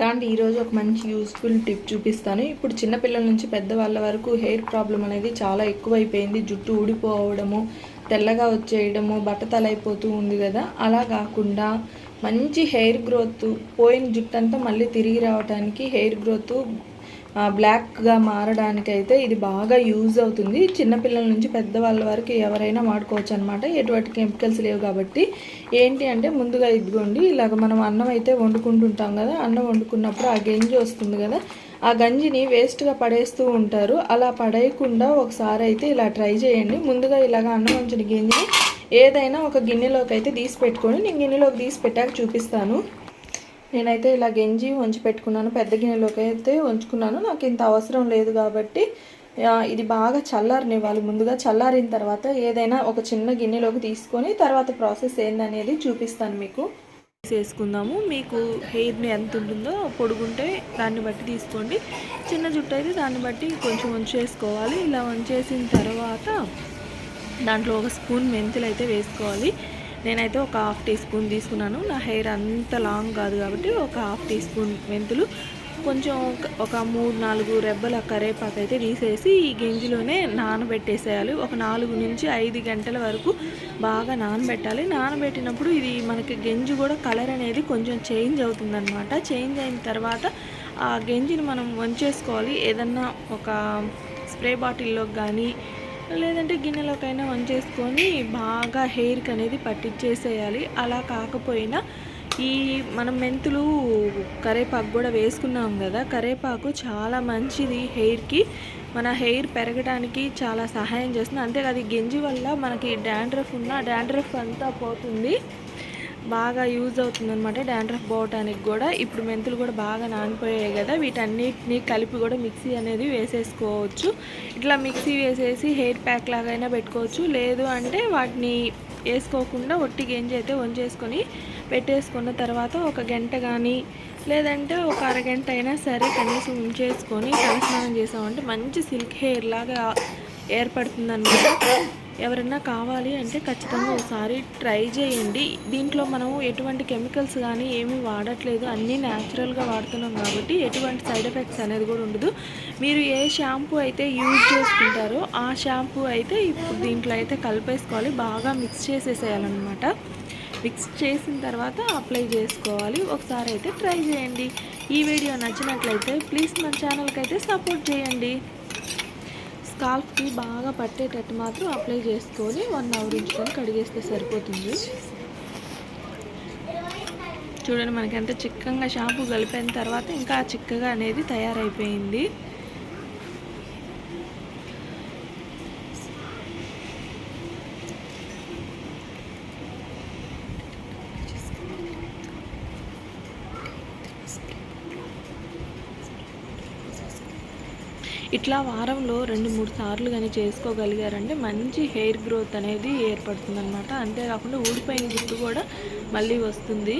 రాండి ఈరోజు ఒక మంచి యూస్ఫుల్ టిప్ చూపిస్తాను. ఇప్పుడు చిన్నపిల్లల నుంచి పెద్దవాళ్ళ వరకు హెయిర్ ప్రాబ్లం అనేది చాలా ఎక్కువైపోయింది. జుట్టు ఊడిపోవడము తెల్లగా వచ్చేయడము బట్టతలైపోతూ ఉంది కదా. అలా కాకుండా మంచి హెయిర్ గ్రోత్ పోయిన జుట్టు అంతా మళ్ళీ తిరిగి రావడానికి హెయిర్ గ్రోత్ బ్లాక్గా మారడానికైతే ఇది బాగా యూజ్ అవుతుంది. చిన్నపిల్లల నుంచి పెద్దవాళ్ళ వరకు ఎవరైనా వాడుకోవచ్చు అనమాట ఎటువంటి కెమికల్స్ లేవు కాబట్టి. ఏంటి అంటే ముందుగా ఇదిగోండి ఇలాగ మనం అన్నం అయితే వండుకుంటుంటాం కదా అన్నం వండుకున్నప్పుడు ఆ గంజి వస్తుంది కదా ఆ గంజిని వేస్ట్గా పడేస్తూ ఉంటారు. అలా పడేయకుండా ఒకసారి అయితే ఇలా ట్రై చేయండి. ముందుగా ఇలాగ అన్నం వంచిన గింజని ఏదైనా ఒక గిన్నెలోకి అయితే తీసి పెట్టుకొని నేను గిన్నెలోకి తీసి పెట్టాక చూపిస్తాను. నేనైతే ఇలా గెంజి వంచి పెట్టుకున్నాను. పెద్ద గిన్నెలోకి అయితే ఉంచుకున్నాను నాకు ఇంత అవసరం లేదు కాబట్టి ఇది బాగా చల్లారనివ్వాలి. ముందుగా చల్లారిన తర్వాత ఏదైనా ఒక చిన్న గిన్నెలోకి తీసుకొని తర్వాత ప్రాసెస్ ఏందనేది చూపిస్తాను మీకు. వేసుకుందాము. మీకు హెయిర్ని ఎంత ఉంటుందో పొడుగుంటే దాన్ని బట్టి తీసుకోండి. చిన్న జుట్టు అయితే దాన్ని బట్టి కొంచెం వంచేసుకోవాలి ఇలా వంచేసిన తర్వాత దాంట్లో ఒక స్పూన్ మెంతులు అయితే వేసుకోవాలి. నేనైతే ఒక హాఫ్ టీ స్పూన్ తీసుకున్నాను. నా హెయిర్ అంత లాంగ్ కాదు కాబట్టి ఒక హాఫ్ టీ స్పూన్ మెంతులు. కొంచెం ఒక- మూడు నాలుగు రెబ్బల కరేపాకు అయితే తీసేసి ఈ గింజలోనే నానబెట్టేసేయాలి. ఒక నాలుగు నుంచి ఐదు గంటల వరకు బాగా నానబెట్టాలి. నానబెట్టినప్పుడు ఇది మనకి గెంజి కూడా కలర్ అనేది కొంచెం చేంజ్ అవుతుందన్నమాట. చేంజ్ అయిన తర్వాత ఆ గెంజిని మనం వంచేసుకోవాలి. ఏదన్నా ఒక స్ప్రే బాటిల్లో కానీ లేదంటే గిన్నెలోకైనా వంచేసుకొని బాగా హెయిర్కి అనేది పట్టించేసేయాలి అలా కాకపోయినా ఈ మనం మెంతులు కరేపాకు కూడా వేసుకున్నాం కదా కరేపాకు చాలా మంచిది హెయిర్కి. మన హెయిర్ పెరగడానికి చాలా సహాయం చేస్తుంది. అంతేకాదు గింజి వల్ల మనకి డాండ్రఫ్ ఉన్న డాండ్రఫ్ అంతా పోతుంది. బాగా యూజ్ అవుతుందన్నమాట డాండ్రఫ్ పోవటానికి కూడా. ఇప్పుడు మెంతులు కూడా బాగా నానిపోయాయి కదా. వీటన్నిటిని కలిపి కూడా మిక్సీ అనేది వేసేసుకోవచ్చు. ఇట్లా మిక్సీ వేసేసి హెయిర్ ప్యాక్ లాగైనా పెట్టుకోవచ్చు. లేదు అంటే వాటిని వేసుకోకుండా ఒట్టి గెంజి అయితే వంచేసుకొని పెట్టేసుకున్న తర్వాత ఒక గంట కానీ లేదంటే ఒక అరగంట అయినా సరే కనీసం ఉంచేసుకొని తలస్నానం చేసామంటే మంచి సిల్క్ హెయిర్ లాగా ఏర్పడుతుందన్నమాట. ఎవరైనా కావాలి అంటే ఖచ్చితంగా ఒకసారి ట్రై చేయండి. దీంట్లో మనము ఎటువంటి కెమికల్స్ కానీ ఏమీ వాడట్లేదు. అన్నీ న్యాచురల్గా వాడుతున్నాం కాబట్టి ఎటువంటి సైడ్ ఎఫెక్ట్స్ అనేది కూడా ఉండదు. మీరు ఏ షాంపూ అయితే యూజ్ చేసుకుంటారో ఆ షాంపూ అయితే ఇప్పుడు దీంట్లో అయితే కలిపేసుకోవాలి. బాగా మిక్స్ చేసేసేయాలన్నమాట. మిక్స్ చేసిన తర్వాత అప్లై చేసుకోవాలి. ఒకసారి అయితే ట్రై చేయండి. ఈ వీడియో నచ్చినట్లయితే ప్లీజ్ మన ఛానల్కి అయితే సపోర్ట్ చేయండి. స్కాల్ఫ్కి బాగా పట్టేటట్టు మాత్రం అప్లై చేసుకొని వన్ అవర్ ఉంచుకొని కడిగేస్తే సరిపోతుంది. చూడండి మనకి ఎంత చిక్కగా షాంపూ కలిపిన తర్వాత ఇంకా చిక్కగా అనేది తయారైపోయింది. ఇట్లా వారంలో రెండు మూడు సార్లు కానీ చేసుకోగలిగారంటే మంచి హెయిర్ గ్రోత్ అనేది ఏర్పడుతుందన్నమాట. అంతేకాకుండా ఊడిపోయిన జుట్టు కూడా మళ్ళీ వస్తుంది.